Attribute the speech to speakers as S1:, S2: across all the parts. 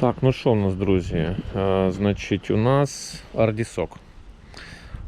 S1: Так, ну що в нас, друзі? Е, значить, у нас Ардісок.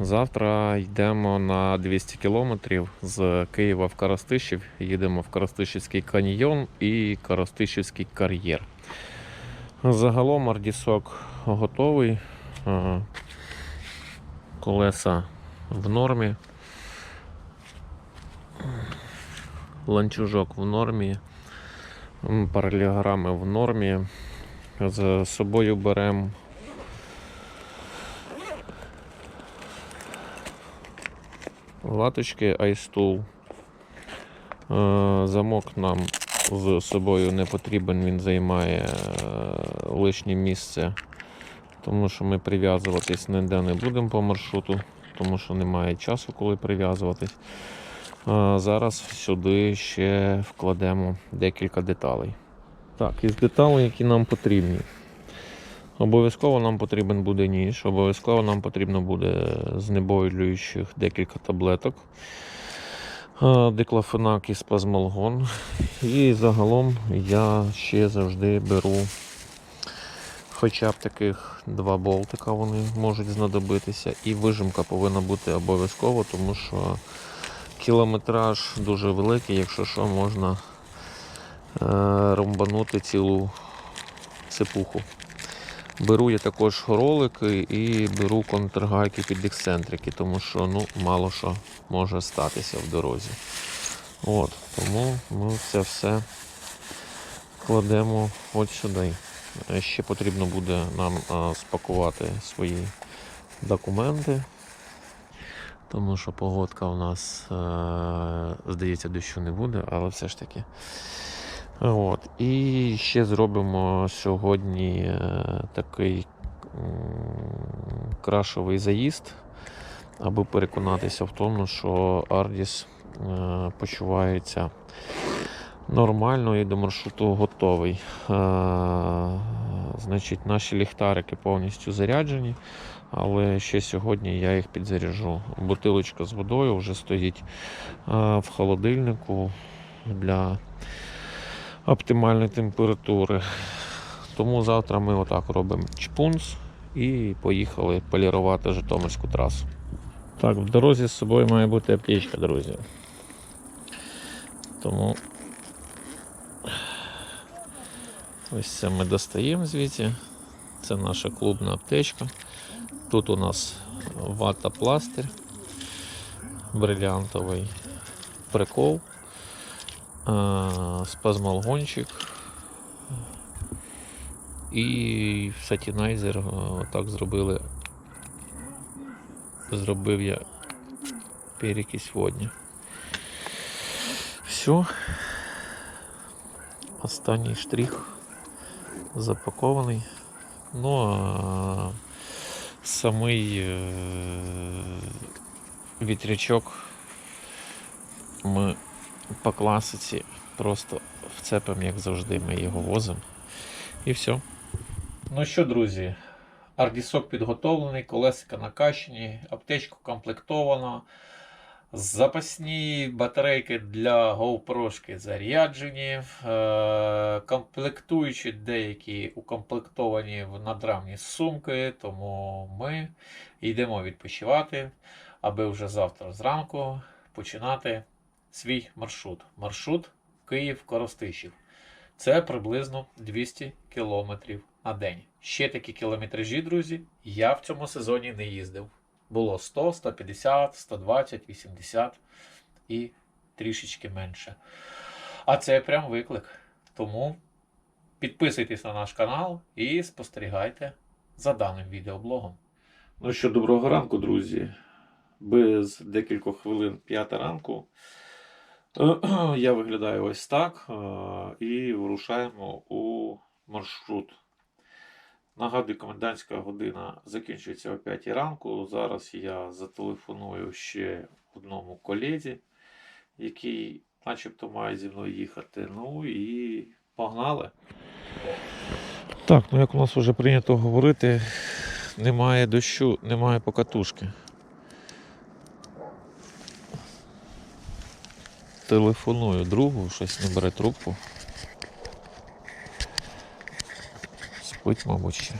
S1: Завтра йдемо на 200 кілометрів з Києва в Карастишів. Їдемо в Карастишівський каньйон і Карастишівський кар'єр. Загалом Ардісок готовий. Е, Колеса в нормі. Ланцюжок в нормі. М, Паралелограми в нормі. З собою беремо латочки iStool. Е, Замок нам з собою не потрібен, він займає е, лишнє місце, тому що ми прив'язуватись ніде не будемо по маршруту, тому що немає часу, коли прив'язуватись. Е, Зараз сюди ще вкладемо декілька деталей. Так, із деталей, які нам потрібні. Обов'язково нам потрібен буде ніж, обов'язково нам потрібно буде знеболюючих декілька таблеток. е, Диклофенак і спазмолгон. І загалом я ще завжди беру хоча б таких два болтика, вони можуть знадобитися. І вижимка повинна бути обов'язково, тому що кілометраж дуже великий, якщо що, можна ромбанути цілу цепуху. Беру я також ролики і беру контргайки під ексцентрики, тому що ну, мало що може статися в дорозі. От, тому ми це все кладемо от сюди. Е, Ще потрібно буде нам спакувати свої документи, тому що погодка у нас, е, здається, дощу не буде, але все ж таки. От. І ще зробимо сьогодні е, такий крашовий заїзд, аби переконатися в тому, що Ардіс е, почувається нормально і до маршруту готовий. Е, Значить, наші ліхтарики повністю заряджені, але ще сьогодні я їх підзаряжу. Бутилочка з водою вже стоїть в холодильнику для оптимальної температури. Тому завтра ми отак робимо чпунс і поїхали полірувати Житомирську трасу. Так, в дорозі з собою має бути аптечка, друзі. Тому ось це ми достаємо звідси. Це наша клубна аптечка. Тут у нас вата пластир, брилянтовий прикол спазмалгончик і сатінайзер так зробили. Зробив я перекись водня. Все. Останній штрих запакований. Ну а самий е, вітрячок ми по класиці просто вцепимо, як завжди, ми його возимо. І все. Ну що, друзі, ардісок підготовлений, колесика накачані, аптечка комплектована. Запасні батарейки для GoPro заряджені, е, комплектуючі деякі укомплектовані в надрамні сумки, тому ми йдемо відпочивати, аби вже завтра зранку починати свій маршрут. Маршрут Київ-Коростишів. Це приблизно 200 кілометрів на день. Ще такі кілометражі, друзі, я в цьому сезоні не їздив. Було 100, 150, 120, 80 і трішечки менше. А це прям виклик. Тому підписуйтесь на наш канал і спостерігайте за даним відеоблогом. Ну що, доброго ранку, друзі. Без декількох хвилин п'ята ранку. Я виглядаю ось так. е, І вирушаємо у маршрут. Нагадую, комендантська година закінчується о 5 ранку. Зараз я зателефоную ще одному колезі, який начебто має зі мною їхати. Ну і погнали. Так, ну як у нас вже прийнято говорити, немає дощу, немає покатушки. Телефоную другу, щось не бере трубку. спить, мабуть, ще.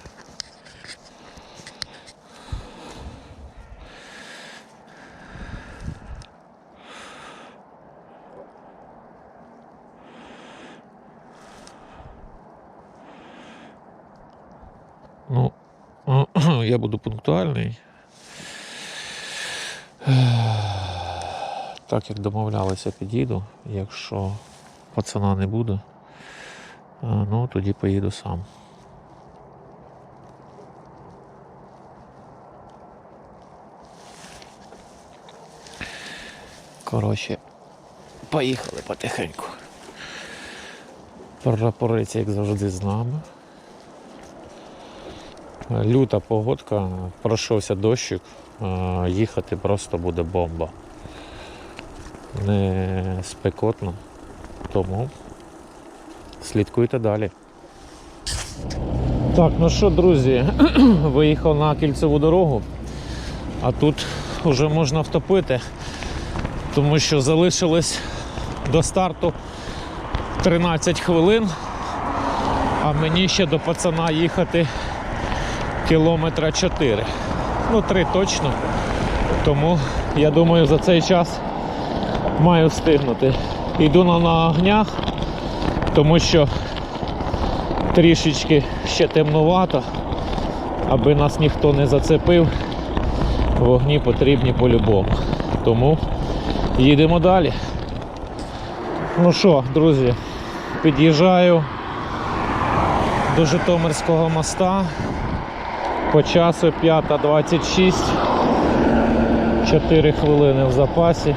S1: Ну, я буду пунктуальний. Так як домовлялися, підійду. Якщо пацана не буде, е, ну тоді поїду сам. Коротше, поїхали потихеньку. Прапорець, як завжди, з нами. Люта погодка, пройшовся дощик, е, їхати просто буде бомба. Не спекотно, тому слідкуйте далі. Так, ну що, друзі, виїхав на кільцеву дорогу, а тут вже можна втопити, тому що залишилось до старту 13 хвилин, а мені ще до пацана їхати кілометра 4. Ну, 3 точно. Тому я думаю, за цей час маю встигнути. Йду на нагнях, тому що трішечки ще темнувато, аби нас ніхто не зацепив. Вогні потрібні по-любому. Тому їдемо далі. Ну що, друзі, під'їжджаю до Житомирського моста. По часу 5.26, 4 хвилини в запасі.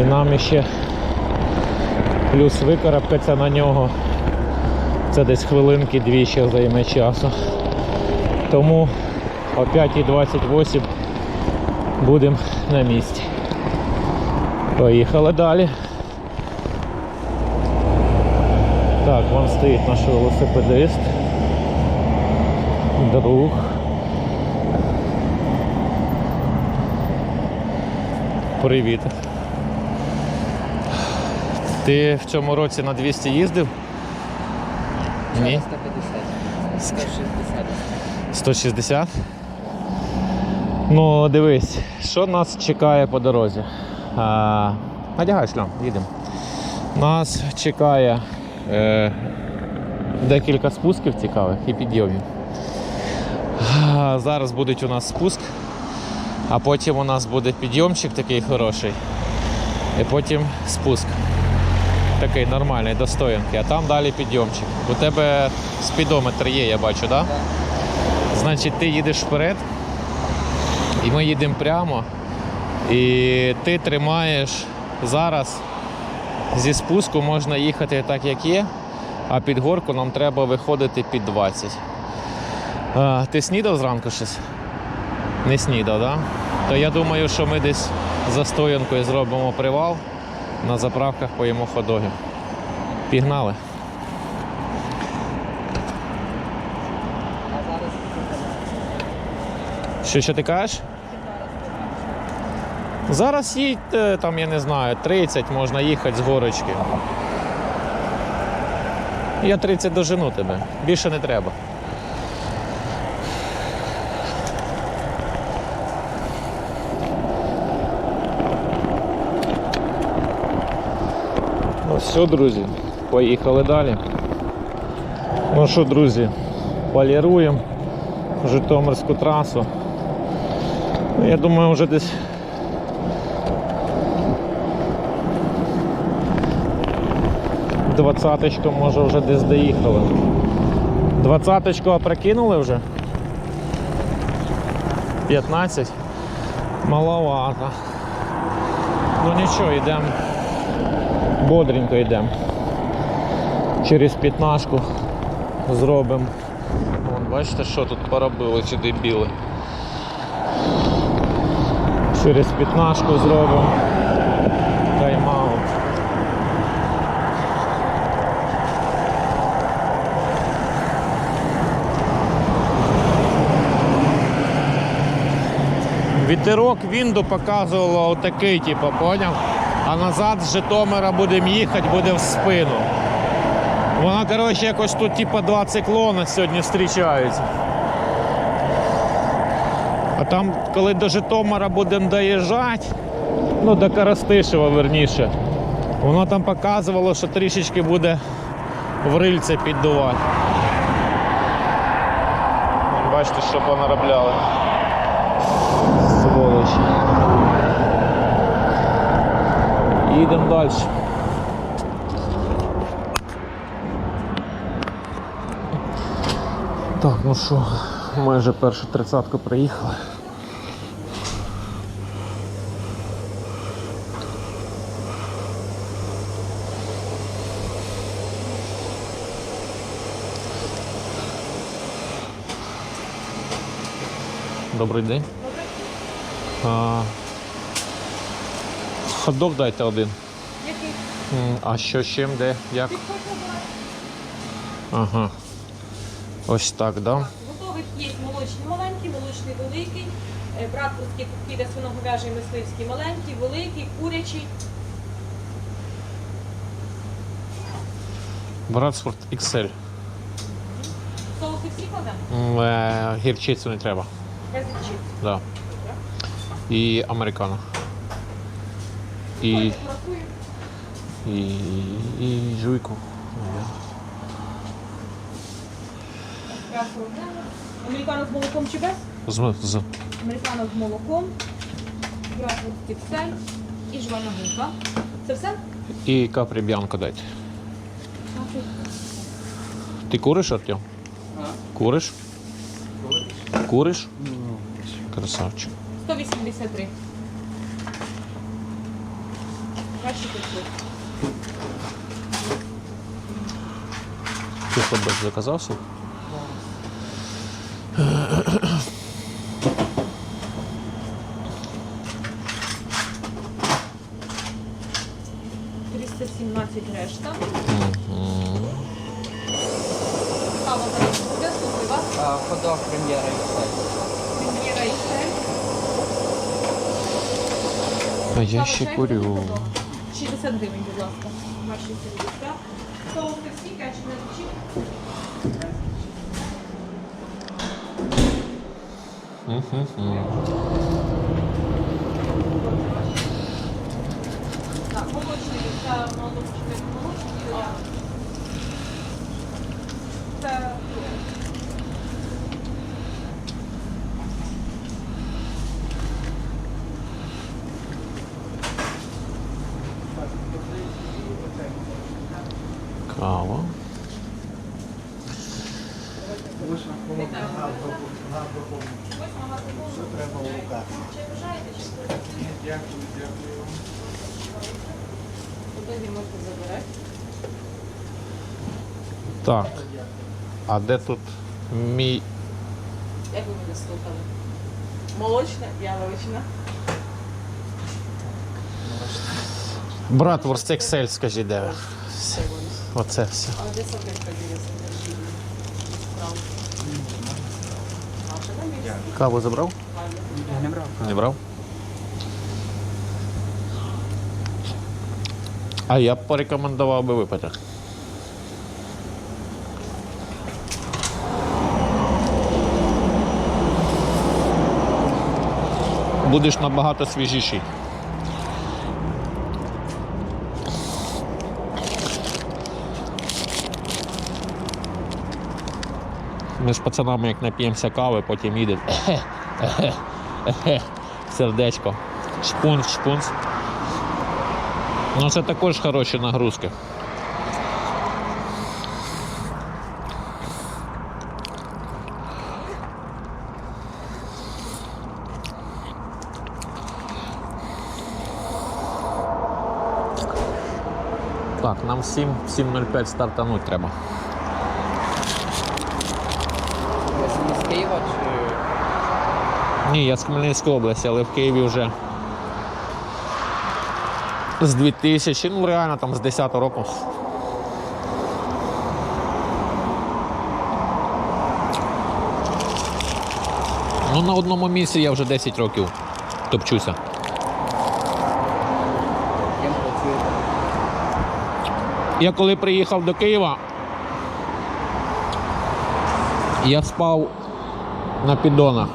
S1: І нам ще плюс викарабкатися на нього. Це десь хвилинки дві ще займе часу. Тому о 5.28 будемо на місці. Поїхали далі. Так, вон стоїть наш велосипедист друг. Привіт. Ти в цьому році на 200 їздив? Ні.
S2: 150. 160.
S1: 160? Ну, дивись, що нас чекає по дорозі. А, надягай шлям, їдемо. Нас чекає е, декілька спусків цікавих і підйомів. Зараз буде у нас спуск, а потім у нас буде підйомчик такий хороший. І потім спуск. Такий нормальний, достоянкий, а там далі підйомчик. У тебе спідометр є, я бачу, так? Да? Значить, ти їдеш вперед, і ми їдемо прямо. І ти тримаєш зараз зі спуску можна їхати так, як є, а під горку нам треба виходити під 20. А, ти снідав зранку щось? Не снідав, так? Да? То я думаю, що ми десь за стоянкою зробимо привал, на заправках поїмо ходоги. Пігнали. Що, що ти кажеш? Зараз їдь, е, там, я не знаю, 30 можна їхати з горочки. Я 30 дожену тебе. Більше не треба. Ну все, друзі, поїхали далі. Ну що, друзі, поліруємо Житомирську трасу. Ну, Я думаю, вже десь двадцяточку, може вже десь доїхали. Двадцяточку опрокинули вже? 15. Маловато. Ну нічого, йдемо. Бодренько йдемо. Через п'ятнашку зробимо. Вон, бачите, що тут поробили ці дебіли. Через п'ятнашку зробимо тайм-аут. Вітерок Вінду показувало отакий, типу, поняв? А назад з Житомира будемо їхати, буде в спину. Вона, коротше, якось тут типа два циклона сьогодні зустрічаються. А там, коли до Житомира будемо доїжджати, ну до Коростишева верніше, воно там показувало, що трішечки буде в рильце піддувати. Бачите, що понаробляли. Сволочі. Їдемо далі. Так, ну що, майже першу тридцятку приїхали. Добрий день. А, хот-дог дайте один.
S3: Який?
S1: М, А що з чим, де, як?
S3: Підходь.
S1: Ага. Ось так, да?
S3: Готових є молочний маленький, молочний великий, е, братвурський піде свиноговяжий мисливський маленький, великий, курячий.
S1: Братсфорд XL.
S3: Соуси всі кладемо?
S1: М, е, Гірчицю не треба.
S3: Без відчит.
S1: Да. І американо. І,
S3: Рахую.
S1: і, і жуйку.
S3: Американо з молоком чи без?
S1: З, з.
S3: Американо з молоком, братвурський псель і жвана гунка. Це все?
S1: І капрі б'янко дайте. Ти куриш, Артем? Куриш? Куриш? Красавчик.
S3: 183. Краще тут.
S1: Ти хот-дог заказав собі?
S3: – 317 решта. Кава зараз буде, слухай вас.
S2: А, ходок прем'єра і все.
S3: Прем'єра і все.
S1: А я ще курю.
S3: Ходок. 60 гривень, будь ласка. Ваші сервіска. Соуси всі, кетчуп не звучить.
S1: Мгм.
S3: Так, молочний, це молочний, молочний. а Це
S1: Кава.
S3: Тоді можете забирати.
S1: Так. А де тут мій.
S3: Як ви мене слухали? Молочна, яловична.
S1: Братворст XL, скажіть, де? ви? Оце все. Каву забрав?
S2: Я не брав.
S1: Не брав? А я б порекомендував би випити. Будеш набагато свіжіший. Ми з пацанами як нап'ємося кави, потім їдемо. Сердечко. Шпунц, шпунц. Ну це також хороші нагрузки. Так, нам 7, 7.05 стартануть треба.
S2: Ви самі з Києва чи
S1: Ні, я з Хмельницької області, але в Києві вже з 2000, ну реально там з 10 року. Ну на одному місці я вже 10 років топчуся. Я коли приїхав до Києва, Я спав на піддонах.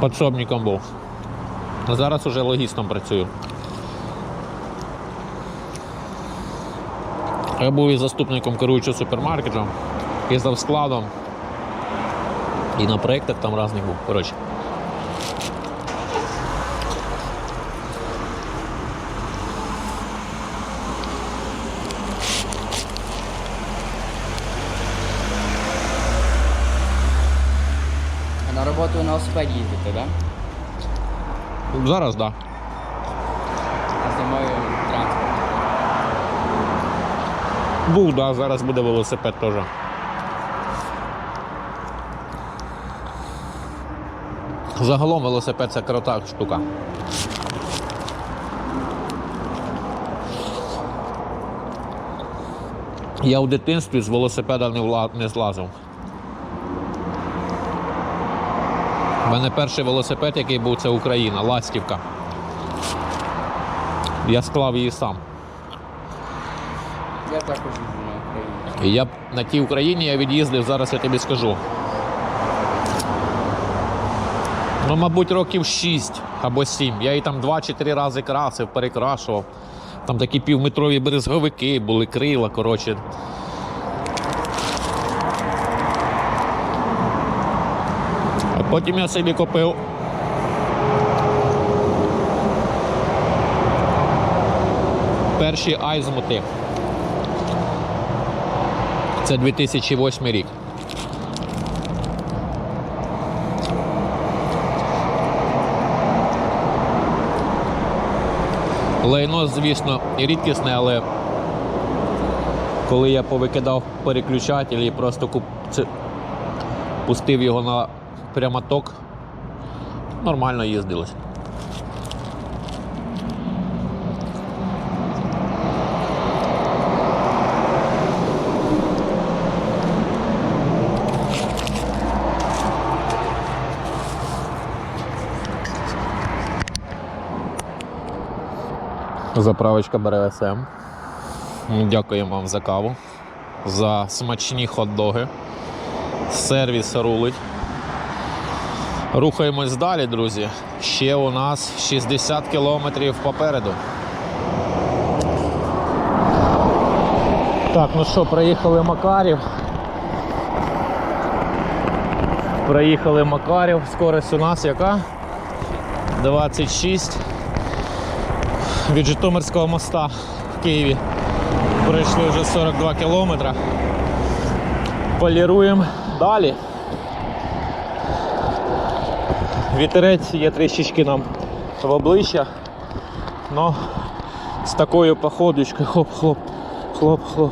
S1: Подсобником був. А зараз уже логістом працюю. Я був і заступником керуючого супермаркетом, і завскладом. І на проєктах там різних був. Коротше.
S2: Велосипеді їздите, так?
S1: Зараз так. Да.
S2: А зимою транспорт.
S1: Був, да, зараз буде велосипед теж. Загалом велосипед це крута штука. Я в дитинстві з велосипеда не, вла... не злазив. У мене перший велосипед, який був, це Україна, Ластівка. Я склав її сам.
S2: Я також їжджу на Україні.
S1: Я на тій Україні я від'їздив, зараз я тобі скажу. Ну, мабуть, років 6 або 7. Я її там 2 чи 3 рази красив, перекрашував. Там такі півметрові березговики були, крила, коротше. Потім я собі купив. Перші айзмути. Це 2008 рік. Лайно, звісно, рідкісне, але коли я повикидав переключатель і просто куп... пустив його на прямоток, нормально їздилось. Заправочка БРСМ. Дякуємо вам за каву, за смачні хот-доги. Сервіс рулить. Рухаємось далі, друзі. Ще у нас 60 кілометрів попереду. Так, ну що, проїхали Макарів. Проїхали Макарів. Скорость у нас яка? 26 від Житомирського моста в Києві. Пройшли вже 42 кілометри. Поліруємо далі. Вітерець є трішечки нам в обличчя. Но з такою походочкою хоп-хлоп, хлоп-хлоп.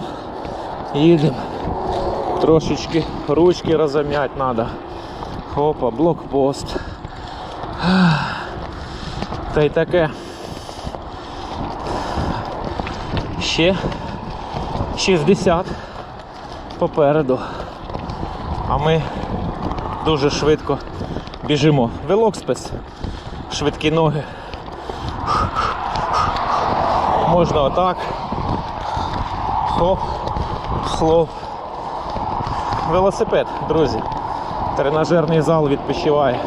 S1: Їдемо. Трошечки ручки розім'яти треба. Опа, блокпост. Та й таке. Ще 60 попереду. А ми дуже швидко біжимо. Велокспес, швидкі ноги. Можна отак. Хоп, хлоп. Велосипед, друзі. Тренажерний зал відпочиває.